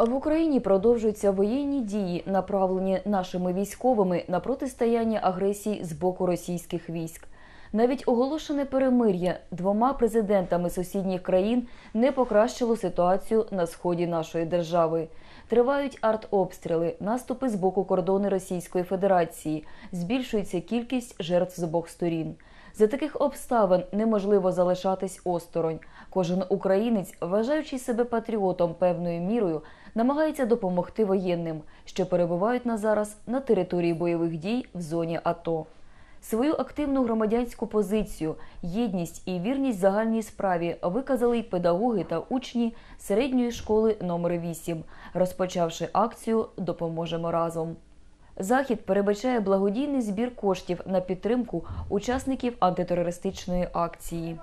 В Україні продовжуються воєнні дії, направлені нашими військовими на протистояння агресії з боку російських військ. Навіть оголошене перемир'я двома президентами сусідніх країн не покращило ситуацію на сході нашої держави. Тривають артобстріли, наступи з боку кордону Російської Федерації, збільшується кількість жертв з обох сторін. За таких обставин неможливо залишатись осторонь. Кожен українець, вважаючи себе патріотом певною мірою, намагається допомогти воєнним, що перебувають на зараз на території бойових дій в зоні АТО. Свою активну громадянську позицію, єдність і вірність загальній справі виказали й педагоги та учні середньої школи номер 8 розпочавши акцію Допоможемо разом. Захід передбачає благодійний збір коштів на підтримку учасників антитерористичної акції.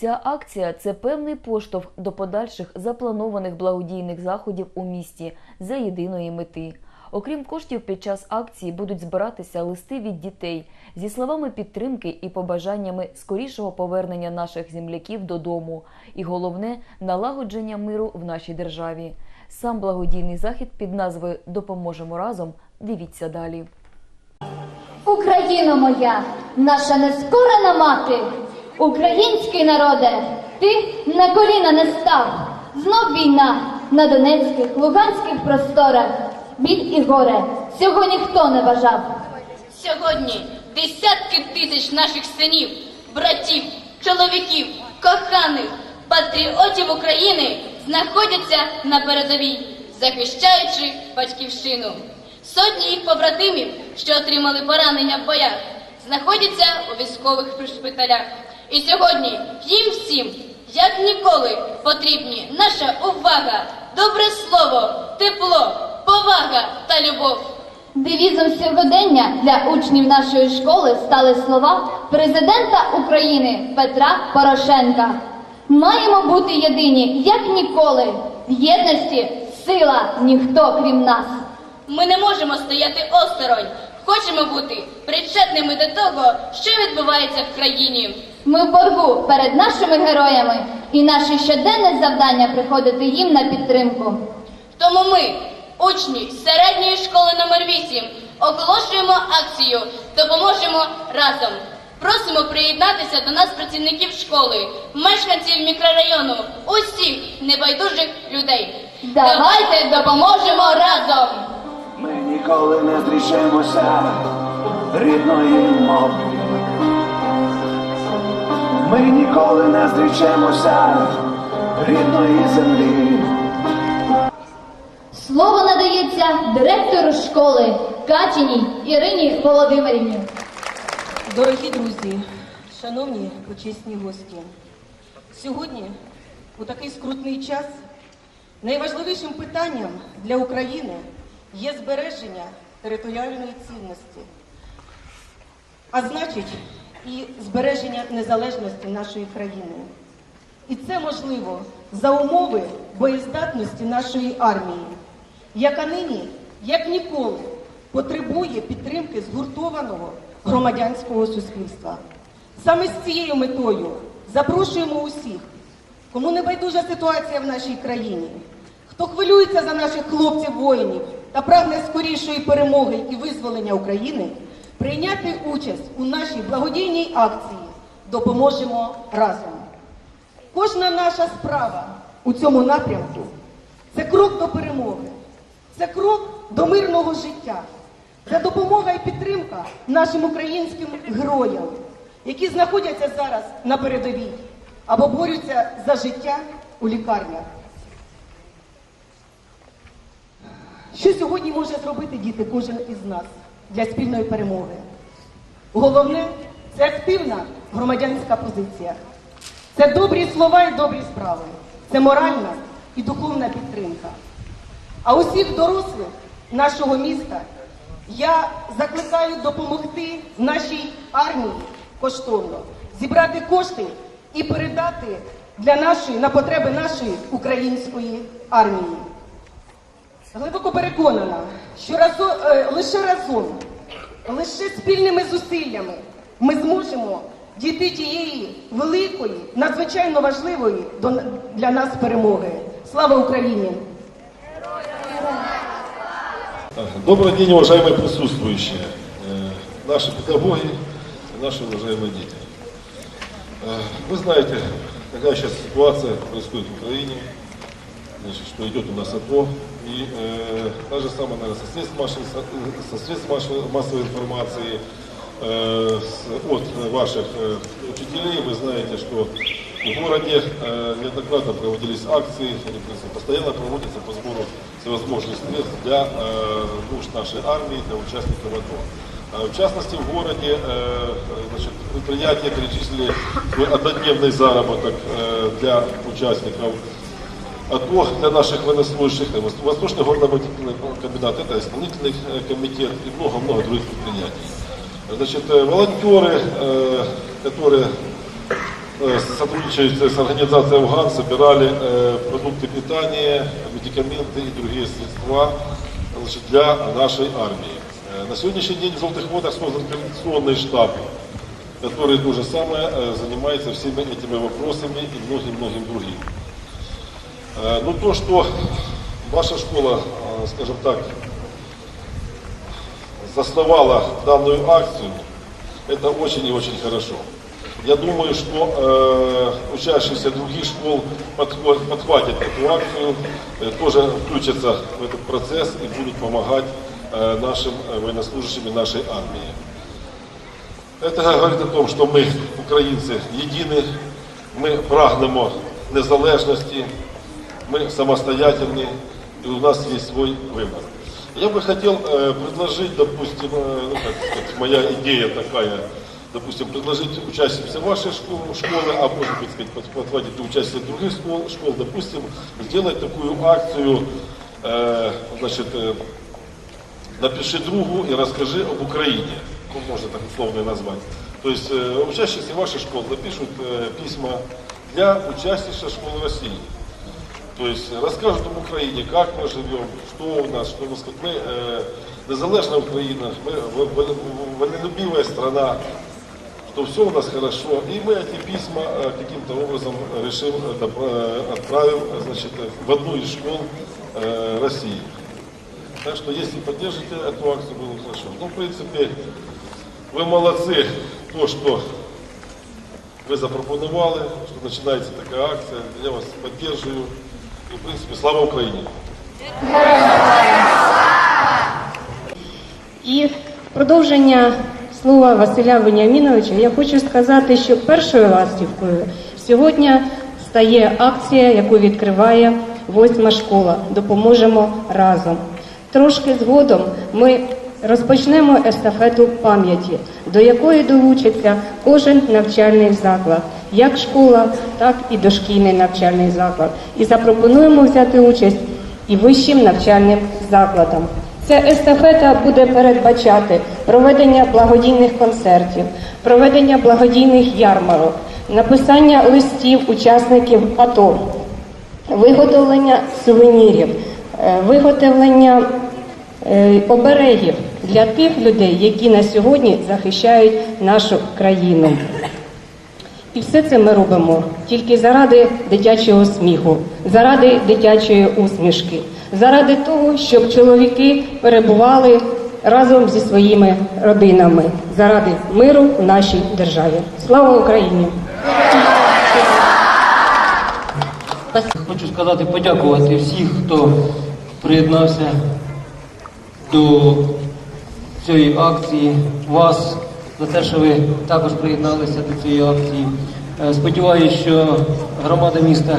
Ця акція це певний поштовх до подальших запланованих благодійних заходів у місті за єдиної мети. Окрім коштів, під час акції будуть збиратися листи від дітей зі словами підтримки і побажаннями скорішого повернення наших земляків додому, і головне налагодження миру в нашій державі. Сам благодійний захід під назвою Допоможемо разом. Дивіться далі. Україно моя, наша нескорена мати, український народе, ти на коліна не став. Знов війна на донецьких, луганських просторах. Біль і горе цього ніхто не бажав. Сьогодні десятки тисяч наших синів, братів, чоловіків, коханих, патріотів України знаходяться на передовій, захищаючи батьківщину. Сотні їх побратимів, що отримали поранення в боях, знаходяться у військових шпиталях. І сьогодні їм всім, як ніколи, потрібні наша увага, добре слово, тепло, повага та любов. Девізом сьогодення для учнів нашої школи стали слова президента України Петра Порошенка. Маємо бути єдині, як ніколи. В єдності сила ніхто крім нас. Ми не можемо стояти осторонь. Хочемо бути причетними до того, що відбувається в країні. Ми в боргу перед нашими героями, і наше щоденне завдання приходити їм на підтримку. Тому ми, учні середньої школи номер 8 оголошуємо акцію Допоможемо разом. Просимо приєднатися до нас працівників школи, мешканців мікрорайону, усіх небайдужих людей. Давайте допоможемо разом! Ми ніколи не зрішимося рідної мови. Ми ніколи не зрічемося рідної землі. Слово надається директору школи Качиній Ірині Володимирівні. Дорогі друзі, шановні почесні гості, сьогодні, у такий скрутний час, найважливішим питанням для України є збереження територіальної цінності, а значить, і збереження незалежності нашої країни. І це можливо за умови боєздатності нашої армії, яка нині, як ніколи, потребує підтримки згуртованого громадянського суспільства. Саме з цією метою запрошуємо усіх, кому не байдужа ситуація в нашій країні, хто хвилюється за наших хлопців-воїнів та прагне скорішої перемоги і визволення України, прийняти участь у нашій благодійній акції Допоможемо разом. Кожна наша справа у цьому напрямку це крок до перемоги, це крок до мирного життя, це допомога і підтримка нашим українським героям, які знаходяться зараз на передовій або борються за життя у лікарнях. Що сьогодні може зробити діти, кожен із нас для спільної перемоги? Головне це активна громадянська позиція. Це добрі слова і добрі справи. Це моральна і духовна підтримка. А усіх дорослих нашого міста я закликаю допомогти нашій армії коштовно, зібрати кошти і передати для нашої на потреби нашої української армії. Глибоко переконана, що разом, е, лише разом, лише спільними зусиллями ми зможемо дійти тієї великої, надзвичайно важливої до- для нас перемоги. Слава Україні! Героям Добрый день, уважаемые присутствующие, э, наши педагоги и наши уважаемые дети. Э, Вы знаете, какая сейчас ситуация происходит в Украине, значит, что идет у нас АТО, и э, та же самая, наверное, со средств массовой, со средств массовой- массовой информации, э, с- от ваших э, учителей, вы знаете, что в городе э, неоднократно проводились акции, они, в принципе, постоянно проводятся по сбору всевозможных средств для э, нужд нашей армии, для участников АТО. Э, В частности, в городе э, значит, предприятия перечислили свой однодневный заработок э, для участников АТО, для наших военнослужащих, это Восточный горно-обогатительный комбинат, это исполнительный э, комитет и много-много других предприятий. Значит, э, волонтеры, э, которые э, сотрудничают с организацией Афган, собирали э, продукты питания, медикаменты и другие средства значит, для нашей армии. Э, На сегодняшний день в Желтых водах создан координационный штаб, который то же самое э, занимается всеми этими вопросами и многим-многим другим. Э, Ну то, что ваша школа, э, скажем так, засновала данную акцию, это очень и очень хорошо. Я думаю, что э, учащиеся других школ подхва- подхватят эту акцию, э, тоже включатся в этот процесс и будут помогать э, нашим э, военнослужащим и нашей армии. Это говорить о том, що ми, українці, єдині, ми прагнемо незалежності, Мы самостоятельны, и у нас есть свой выбор. Я бы хотел э, предложить, допустим, э, ну, как сказать, моя идея такая, допустим, предложить участникам вашей школы, школы, а может быть, сказать, под- подхватить участие других школ, школ, допустим, сделать такую акцию, э, значит, э, напиши другу и расскажи об Украине. Ну, можно так условно назвать. То есть э, учащиеся вашей школы напишут э, письма для учащихся школ России. То есть расскажут об Украине, как мы живем, что у нас, что у нас, как мы э, незалежная Украина, мы в- в- в- вольнолюбивая страна, что все у нас хорошо. И мы эти письма э, каким-то образом решим, э, доп- э, отправим э, значит, э, в одну из школ э, России. Так что если поддержите эту акцию, было бы хорошо. Ну, в принципе, вы молодцы, то, что вы запропонували, что начинается такая акция. Я вас поддерживаю. И, в принципе, слава Украине! І в продовження слова Василя Веніаміновича я хочу сказати, що першою ластівкою сьогодні стає акція, яку відкриває восьма школа. Допоможемо разом. Трошки згодом ми розпочнемо естафету пам'яті, до якої долучиться кожен навчальний заклад, як школа, так і дошкільний навчальний заклад. І запропонуємо взяти участь і вищим навчальним закладам. Ця естафета буде передбачати проведення благодійних концертів, проведення благодійних ярмарок, написання листів учасників АТО, виготовлення сувенірів, е, виготовлення е, оберегів для тих людей, які на сьогодні захищають нашу країну. І все це ми робимо тільки заради дитячого сміху, заради дитячої усмішки, заради того, щоб чоловіки перебували разом зі своїми родинами, заради миру в нашій державі. Слава Україні! Хочу сказати, подякувати всіх, хто приєднався до цієї акції, вас за те, що ви також приєдналися до цієї акції. Е, Сподіваюсь, що громада міста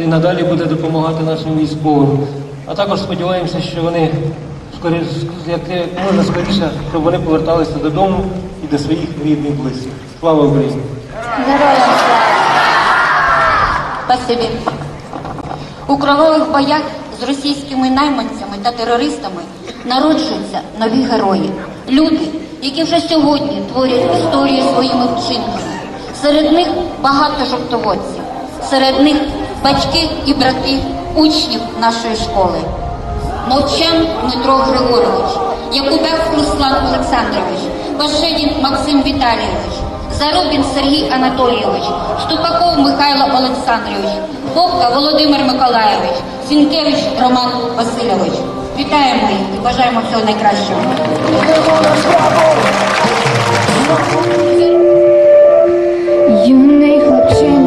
і надалі буде допомагати нашим військовим. А також сподіваємося, що вони скоріш, як можна скоріше, щоб вони поверталися додому і до своїх рідних близьких. Слава Україні! Спасибі. У кровавих боях з російськими найманцями та терористами народжуються нові герої. Люди, які вже сьогодні творять історію своїми вчинками. Серед них багато жовтоводців, серед них батьки і брати учнів нашої школи. Мовчан Дмитро Григорович, Якубев Руслан Олександрович, Башедін Максим Віталійович, Зарубін Сергій Анатолійович, Ступаков Михайло Олександрович, Бобка Володимир Миколайович, Сінкевич Роман Васильович. Вітаємо їх і бажаємо всього найкращого. Юний хлопчина,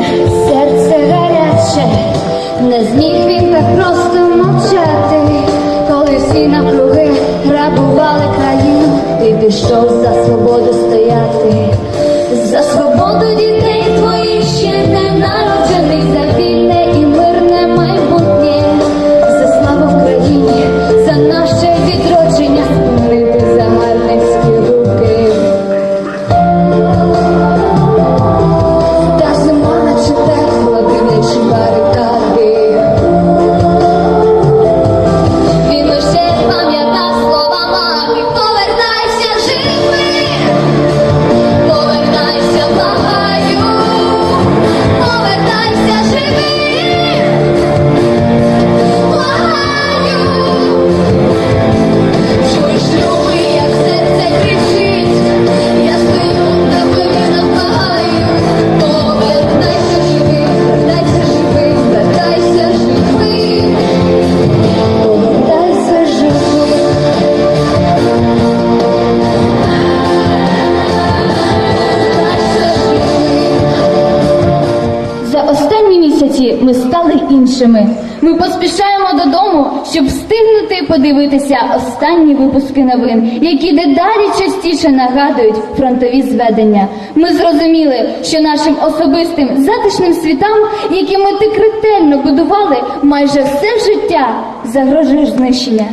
останні ми стали іншими. Ми поспішаємо додому, щоб встигнути подивитися останні випуски новин, які дедалі частіше нагадують фронтові зведення. Ми зрозуміли, що нашим особистим затишним світам, які ми так ретельно будували майже все життя, загрожує знищення.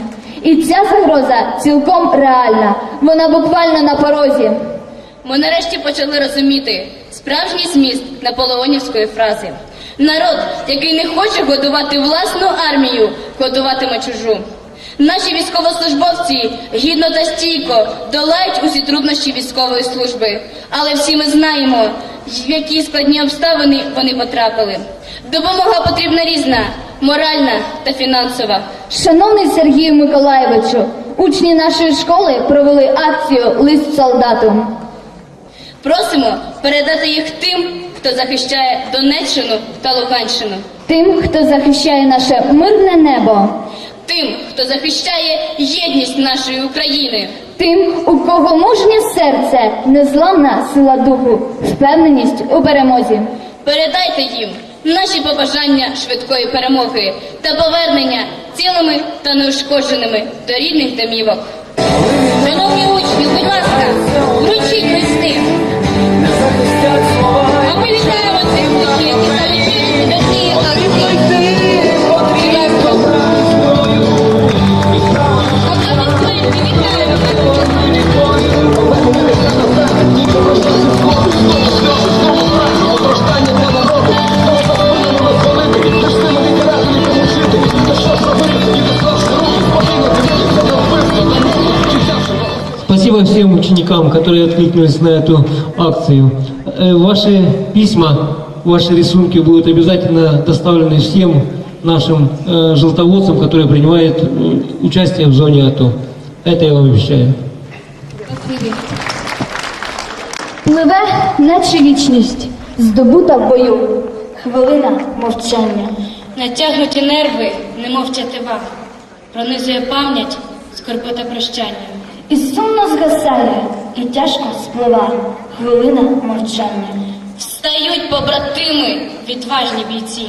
І ця загроза цілком реальна. Вона буквально на порозі. Ми нарешті почали розуміти справжній зміст наполеонівської фрази. Народ, який не хоче годувати власну армію, годуватиме чужу. Наші військовослужбовці гідно та стійко долають усі труднощі військової служби, але всі ми знаємо, в які складні обставини вони потрапили. Допомога потрібна різна, моральна та фінансова. Шановний Сергію Миколаєвичу, учні нашої школи провели акцію Лист солдату. Просимо передати їх тим, хто захищає Донеччину та Луганщину. Тим, хто захищає наше мирне небо, Тим, хто захищає єдність нашої України. тим, у кого мужнє серце, незламна сила духу, впевненість у перемозі. Передайте їм наші побажання швидкої перемоги та повернення цілими та неушкодженими до рідних домівок. Шановні учні, будь ласка, вручіть листи. Спасибо всем ученикам, которые откликнулись на эту акцию. Э, Ваши письма, ваши рисунки будут обязательно доставлены всем нашим э, желтоводцам, которые принимают участие в зоне АТО. Это я вам обещаю. Пливе, наче вічність, здобута в бою. Хвилина мовчання. Натягнуті нерви, немов тятива, пронизує пам'ять, скорбота прощання. І сумно згасає, і тяжко спливає. Хвилина мовчання. Встають побратими, відважні бійці.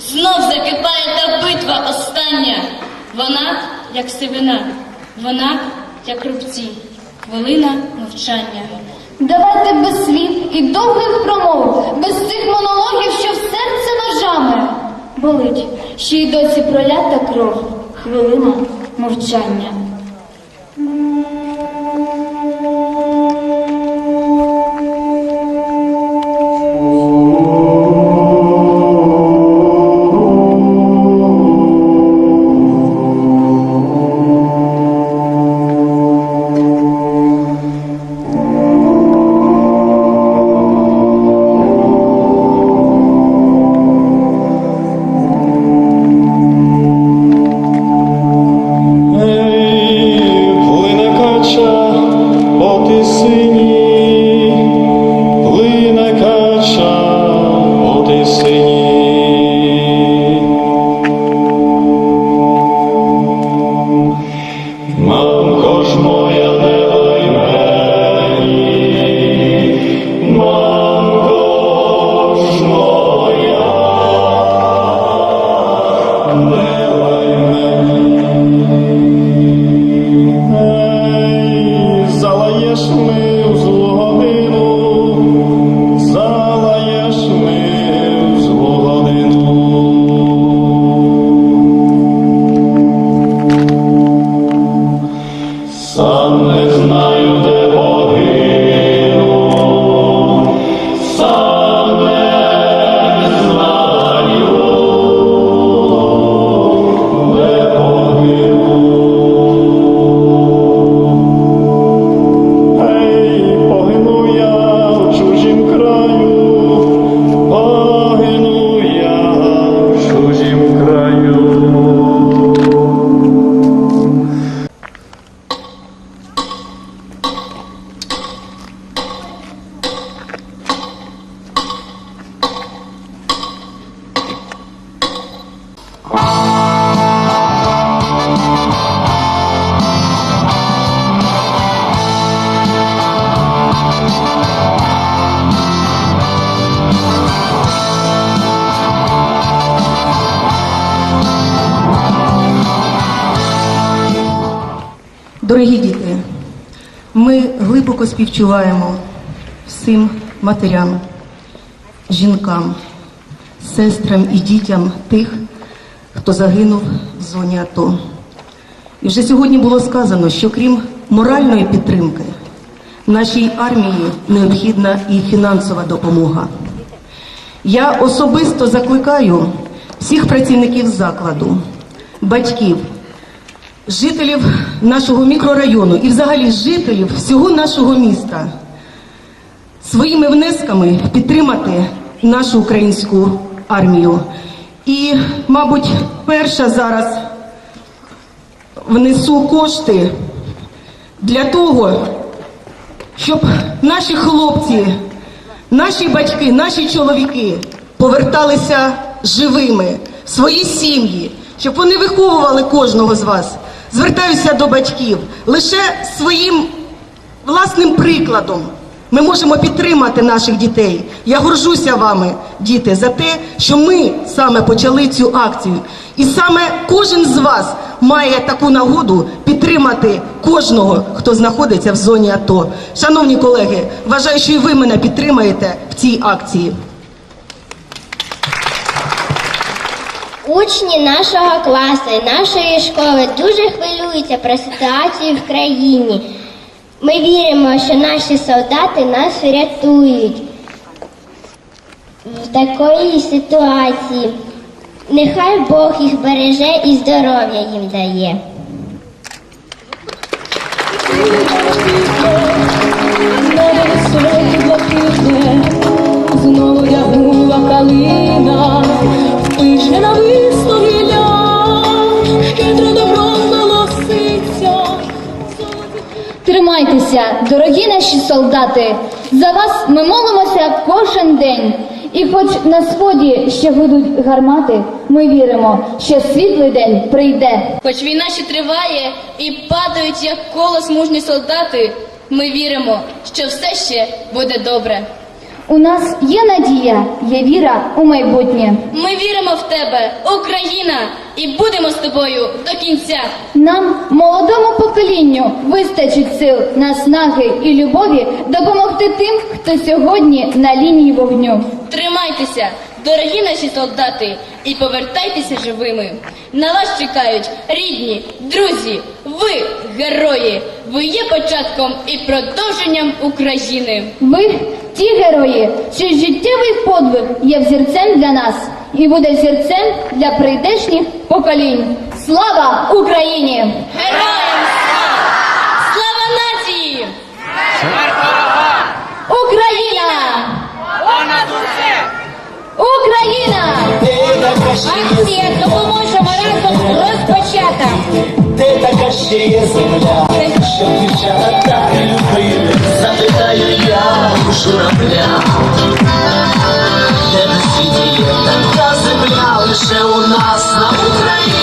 Знов закипає та битва остання. Вона, як сивина, вона, як рубці. Хвилина мовчання. Давайте без слів і довгих промов, без цих монологів, що в серце ножами болить, ще й досі пролята кров. Хвилина мовчання. Дорогі діти, ми глибоко співчуваємо всім матерям, жінкам, сестрам і дітям тих, хто загинув в зоні АТО. І вже сьогодні було сказано, що крім моральної підтримки, нашій армії необхідна і фінансова допомога. Я особисто закликаю всіх працівників закладу, батьків, жителів нашого мікрорайону і взагалі жителів всього нашого міста своїми внесками підтримати нашу українську армію. І, мабуть, перша зараз внесу кошти для того, щоб наші хлопці, наші батьки, наші чоловіки поверталися живими в свої сім'ї, щоб вони виховували кожного з вас. Звертаюся до батьків лише своїм власним прикладом. Ми можемо підтримати наших дітей. Я горжуся вами, діти, за те, що ми саме почали цю акцію. І саме кожен з вас має таку нагоду підтримати кожного, хто знаходиться в зоні АТО. Шановні колеги, вважаю, що і ви мене підтримаєте в цій акції. Учні нашого класу і нашої школи дуже хвилюються про ситуацію в країні. Ми віримо, що наші солдати нас врятують в такої ситуації. Нехай Бог їх береже і здоров'я їм дає. Знову ягнула калина, пише на висловілля, щедро добро голоситься. Тримайтеся, дорогі наші солдати. За вас ми молимося кожен день. І хоч на сході ще гудуть гармати, ми віримо, що світлий день прийде. Хоч війна ще триває і падають, як колос мужні солдати, ми віримо, що все ще буде добре. У нас є надія, є віра у майбутнє. Ми віримо в тебе, Україна, і будемо з тобою до кінця. Нам, молодому поколінню, вистачить сил, наснаги і любові допомогти тим, хто сьогодні на лінії вогню. Тримайтеся, дорогі наші солдати, і повертайтеся живими. На вас чекають рідні, друзі, ви герої. Ви є початком і продовженням України. Ви ті герої, чий життєвий подвиг є взірцем для нас і буде взірцем для прийдешніх поколінь. Слава Україні! Героям слава! Слава нації! Україна! Україна! Акція допоможемо разом розпочата. Де така ще є земля, що дівчата так любили, запитаю журавля. Де на світі є така земля, лише у нас на Україні.